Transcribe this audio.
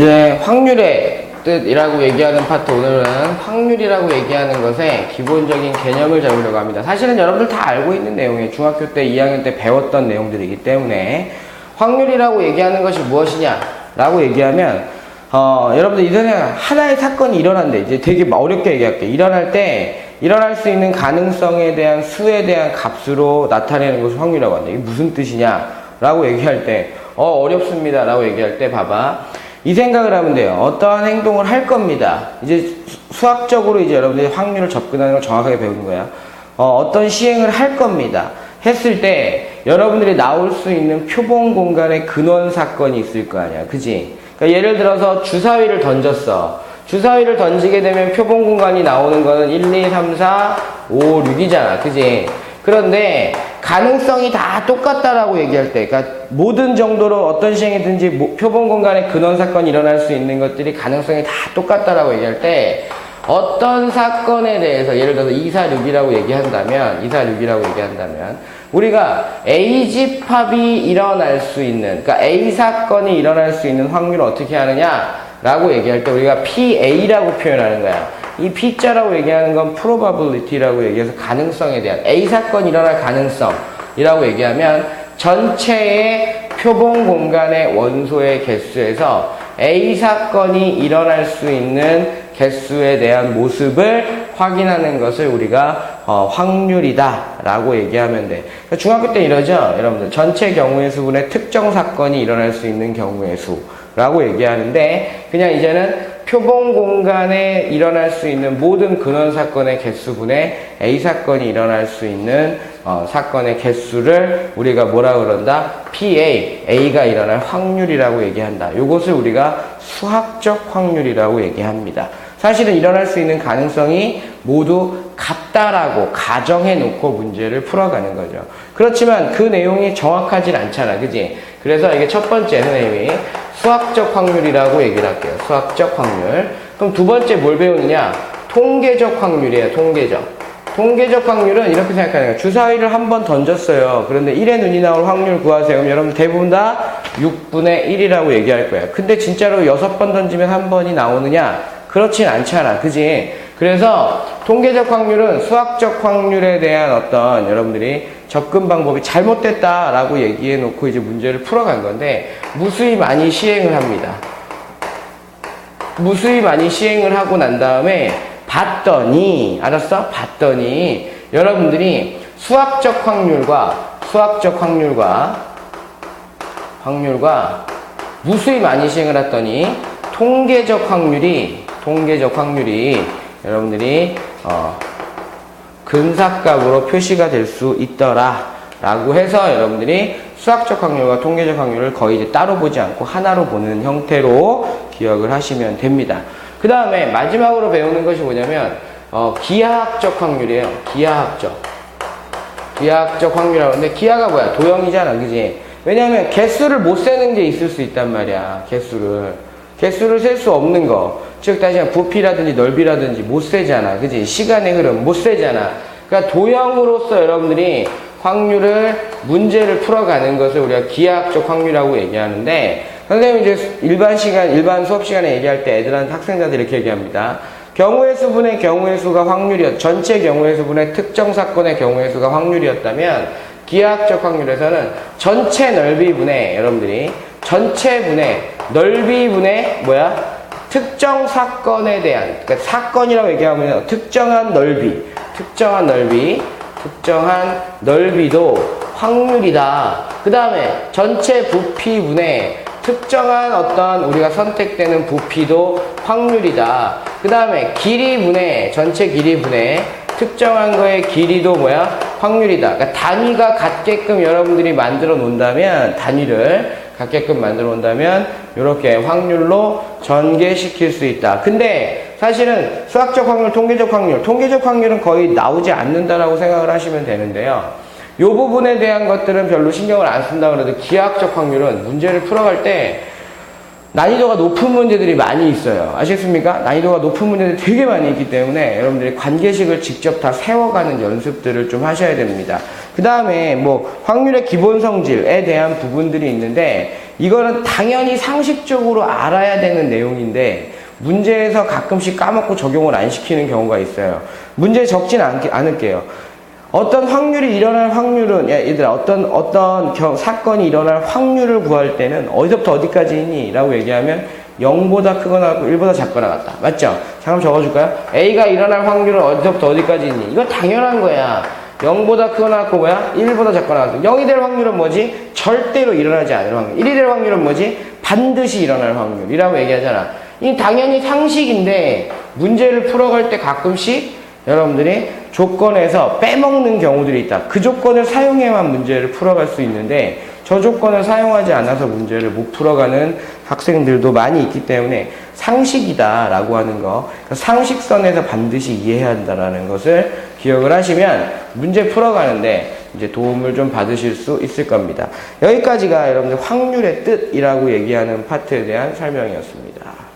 이제 확률의 뜻이라고 얘기하는 파트 오늘은 확률이라고 얘기하는 것의 기본적인 개념을 잡으려고 합니다. 사실은 여러분들 다 알고 있는 내용이에요. 중학교 때 2학년 때 배웠던 내용들이기 때문에 확률이라고 얘기하는 것이 무엇이냐라고 얘기하면 어, 여러분들 이전에 하나의 사건이 일어난대. 이제 되게 어렵게 얘기할게요. 일어날 때 일어날 수 있는 가능성에 대한 수에 대한 값으로 나타내는 것을 확률이라고 한다. 이게 무슨 뜻이냐라고 얘기할 때 어, 어렵습니다라고 얘기할 때 봐봐. 이 생각을 하면 돼요. 어떠한 행동을 할 겁니다. 이제 수- 수학적으로 이제 여러분들이 확률을 접근하는 걸 정확하게 배우는 거야. 어, 어떤 시행을 할 겁니다. 했을 때 여러분들이 나올 수 있는 표본 공간의 근원 사건이 있을 거 아니야. 그지? 그러니까 예를 들어서 주사위를 던졌어. 주사위를 던지게 되면 표본 공간이 나오는 거는 1, 2, 3, 4, 5, 6이잖아. 그지? 그런데 가능성이 다 똑같다라고 얘기할 때, 그러니까 모든 정도로 어떤 시행이든지 모- 표본 공간의 근원 사건이 일어날 수 있는 것들이 가능성이 다 똑같다라고 얘기할 때, 어떤 사건에 대해서 예를 들어서 246이라고 얘기한다면, 246이라고 얘기한다면, 우리가 A 집합이 일어날 수 있는, 그러니까 A 사건이 일어날 수 있는 확률을 어떻게 하느냐 라고 얘기할 때 우리가 PA라고 표현하는 거야. 이 P자라고 얘기하는 건 probability라고 얘기해서 가능성에 대한 A 사건이 일어날 가능성이라고 얘기하면 전체의 표본 공간의 원소의 개수에서 A 사건이 일어날 수 있는 개수에 대한 모습을 확인하는 것을 우리가 어, 확률이다라고 얘기하면 돼. 그러니까 중학교 때 이러죠, 여러분들. 전체 경우의 수분의 특정 사건이 일어날 수 있는 경우의 수라고 얘기하는데 그냥 이제는 표본 공간에 일어날 수 있는 모든 근원 사건의 개수분의 A 사건이 일어날 수 있는 어, 사건의 개수를 우리가 뭐라 그런다? PA, A가 일어날 확률이라고 얘기한다. 이것을 우리가 수학적 확률이라고 얘기합니다. 사실은 일어날 수 있는 가능성이 모두 같다라고 가정해 놓고 문제를 풀어가는 거죠. 그렇지만 그 내용이 정확하진 않잖아. 그지? 그래서 이게 첫 번째 선생님이 수학적 확률이라고 얘기를 할게요. 수학적 확률. 그럼 두 번째 뭘 배우느냐? 통계적 확률이에요. 통계적. 통계적 확률은 이렇게 생각하는 거예요. 주사위를 한 번 던졌어요. 그런데 1의 눈이 나올 확률 구하세요. 그럼 여러분 대부분 다 6분의 1이라고 얘기할 거예요. 근데 진짜로 6번 던지면 한 번이 나오느냐? 그렇진 않잖아. 그지? 그래서 통계적 확률은 수학적 확률에 대한 어떤 여러분들이 접근 방법이 잘못됐다라고 얘기해 놓고 이제 문제를 풀어간 건데 무수히 많이 시행을 합니다. 무수히 많이 시행을 하고 난 다음에 봤더니 알았어? 봤더니 여러분들이 수학적 확률과 수학적 확률과 확률과 무수히 많이 시행을 했더니 통계적 확률이 통계적 확률이 여러분들이 어, 근사값으로 표시가 될 수 있더라 라고 해서 여러분들이 수학적 확률과 통계적 확률을 거의 이제 따로 보지 않고 하나로 보는 형태로 기억을 하시면 됩니다. 그 다음에 마지막으로 배우는 것이 뭐냐면 어, 기하학적 확률이에요. 기하학적. 기하학적 확률이라고 하는데 기하가 뭐야? 도형이잖아. 그지? 왜냐하면 개수를 못 세는 게 있을 수 있단 말이야. 개수를. 개수를 셀 수 없는 거. 즉 다시 말해 부피라든지 넓이라든지 못 세잖아. 그지? 시간의 흐름 못 세잖아. 그러니까 도형으로서 여러분들이 확률을 문제를 풀어가는 것을 우리가 기하학적 확률이라고 얘기하는데 선생님이 이제 일반 시간 일반 수업 시간에 얘기할 때 애들한테 학생자들 이렇게 얘기합니다. 경우의 수분의 경우의 수가 확률이었 전체 경우의 수분의 특정 사건의 경우의 수가 확률이었다면 기하학적 확률에서는 전체 넓이분의 여러분들이 전체 분의 넓이분의 뭐야 특정 사건에 대한 그러니까 사건이라고 얘기하면 특정한 넓이 특정한 넓이 특정한 넓이도 확률이다. 그 다음에 전체 부피분의 특정한 어떤 우리가 선택되는 부피도 확률이다. 그 다음에 길이분의 전체 길이분의 특정한 거의 길이도 뭐야? 확률이다. 그러니까 단위가 같게끔 여러분들이 만들어 놓는다면 단위를 같게끔 만들어 놓는다면 이렇게 확률로 전개시킬 수 있다. 근데 사실은 수학적 확률, 통계적 확률, 통계적 확률은 거의 나오지 않는다라고 생각을 하시면 되는데요. 이 부분에 대한 것들은 별로 신경을 안 쓴다 그래도 기하학적 확률은 문제를 풀어갈 때 난이도가 높은 문제들이 많이 있어요. 아시겠습니까? 난이도가 높은 문제들이 되게 많이 있기 때문에 여러분들이 관계식을 직접 다 세워가는 연습들을 좀 하셔야 됩니다. 그그 다음에 뭐 확률의 기본 성질에 대한 부분들이 있는데 이거는 당연히 상식적으로 알아야 되는 내용인데 문제에서 가끔씩 까먹고 적용을 안 시키는 경우가 있어요. 문제 적진 않, 않을게요. 어떤 확률이 일어날 확률은 야 얘들아 어떤 어떤 경- 사건이 일어날 확률을 구할 때는 어디서부터 어디까지 있니? 라고 얘기하면 0보다 크거나 1보다 작거나 같다. 맞죠? 잠깐 적어줄까요? A가 일어날 확률은 어디서부터 어디까지 있니? 이거 당연한 거야. 0보다 크거나 같고 뭐야? 1보다 작거나 같고 0이 될 확률은 뭐지? 절대로 일어나지 않을 확률 1이 될 확률은 뭐지? 반드시 일어날 확률이라고 얘기하잖아 이 당연히 상식인데 문제를 풀어갈 때 가끔씩 여러분들이 조건에서 빼먹는 경우들이 있다 그 조건을 사용해만 문제를 풀어갈 수 있는데 저 조건을 사용하지 않아서 문제를 못 풀어가는 학생들도 많이 있기 때문에 상식이다라고 하는 거, 그러니까 상식선에서 반드시 이해해야 한다라는 것을 기억을 하시면 문제 풀어가는데 이제 도움을 좀 받으실 수 있을 겁니다. 여기까지가 여러분들 확률의 뜻이라고 얘기하는 파트에 대한 설명이었습니다.